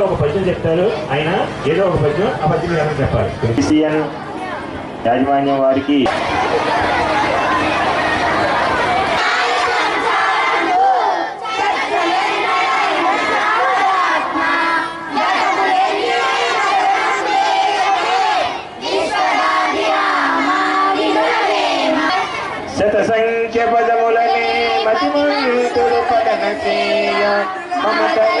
ఒక పద్యం చెప్తారు. ఆయన ఏదో ఒక పద్యం ఆ పద్యం ఏమైనా చెప్పాలి? క్రిస్టియన్ యాజమాన్యం వారికి శత సంఖ్య పదములని మతిమంతుడు పఠన చేయ మమతలు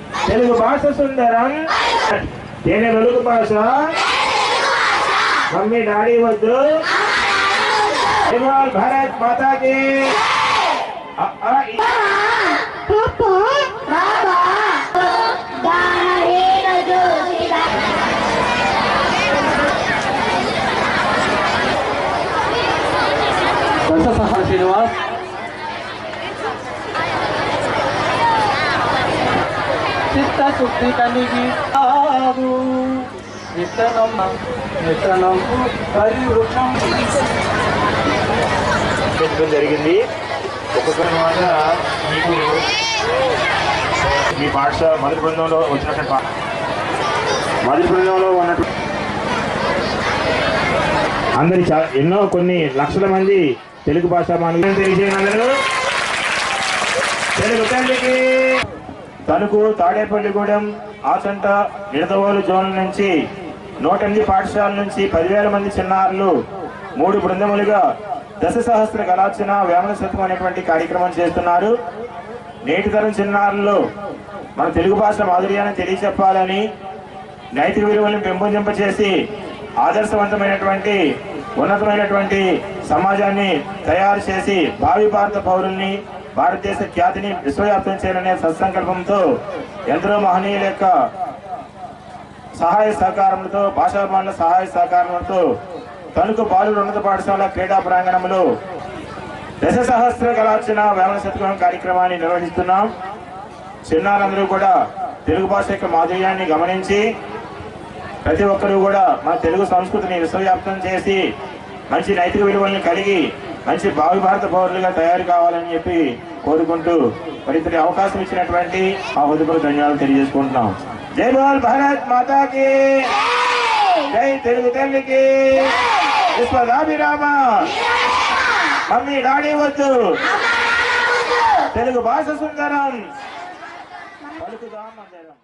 తెలుగు భాష సుందరం తేనె వెలుగు భాష మమ్మీ డాడీ వద్దు జయవాల్ భారత్ మాతాకి దశ సహా శ్రీనివాస్ చిత్తశుద్ధి కలిగి ఆదు విత్తనం విత్తనం పరివృక్షం పెట్టడం జరిగింది. ఒక్కొక్క తర్వాత మీకు మీ పాఠశాల మొదటి బృందంలో వచ్చినటువంటి పా- మొదటి బృందంలో ఉన్నట్టు అందరి చా ఎన్నో కొన్ని లక్షల మంది తెలుగు భాష మానవులు. తెలియజేయండి అందరూ తెలుగు తల్లికి తణుకు తాడేపల్లిగూడెం ఆచంట నిడదవోలు జోన్ నుంచి నూట ఎనిమిది పాఠశాల నుంచి పదివేల మంది చిన్నారులు మూడు బృందములుగా దశ సహస్ర కళార్చన వేమన శతకం అనేటువంటి కార్యక్రమం చేస్తున్నారు. నేటి తరం చిన్నారులు మన తెలుగు భాష మాధుర్యాన్ని తెలియచెప్పాలని నైతిక విలువలను పెంపొందింపచేసి ఆదర్శవంతమైనటువంటి ఉన్నతమైనటువంటి సమాజాన్ని తయారు చేసి భావి భారత పౌరుల్ని భారతదేశ ఖ్యాతిని విశ్వవ్యాప్తం చేయాలనే సత్సంకల్పంతో ఎందరో మహనీయుల యొక్క సహాయ సహకారములతో భాషాభానుల సహాయ సహకారములతో తణుకు బాలుడు ఉన్నత పాఠశాల క్రీడా ప్రాంగణంలో దశ సహస్ర కళార్చన వేమన శతకం కార్యక్రమాన్ని నిర్వహిస్తున్నాం. చిన్నారందరూ కూడా తెలుగు భాష యొక్క మాధుర్యాన్ని గమనించి ప్రతి ఒక్కరూ కూడా మన తెలుగు సంస్కృతిని విశ్వవ్యాప్తం చేసి మంచి నైతిక విలువలను కలిగి మంచి భావి భారత పౌరులుగా తయారు కావాలని చెప్పి కోరుకుంటూ మరి ఇతని అవకాశం ఇచ్చినటువంటి ఆ హృదయపూర్వక ధన్యవాదాలు తెలియజేసుకుంటున్నాం. జై బోల్ భారత్ మాతాకి! జై తెలుగు తల్లికి! విశ్వదాభిరామ మమ్మీ డాడీ వద్దు! తెలుగు భాష సుందరం! పలుకుదాం అందరం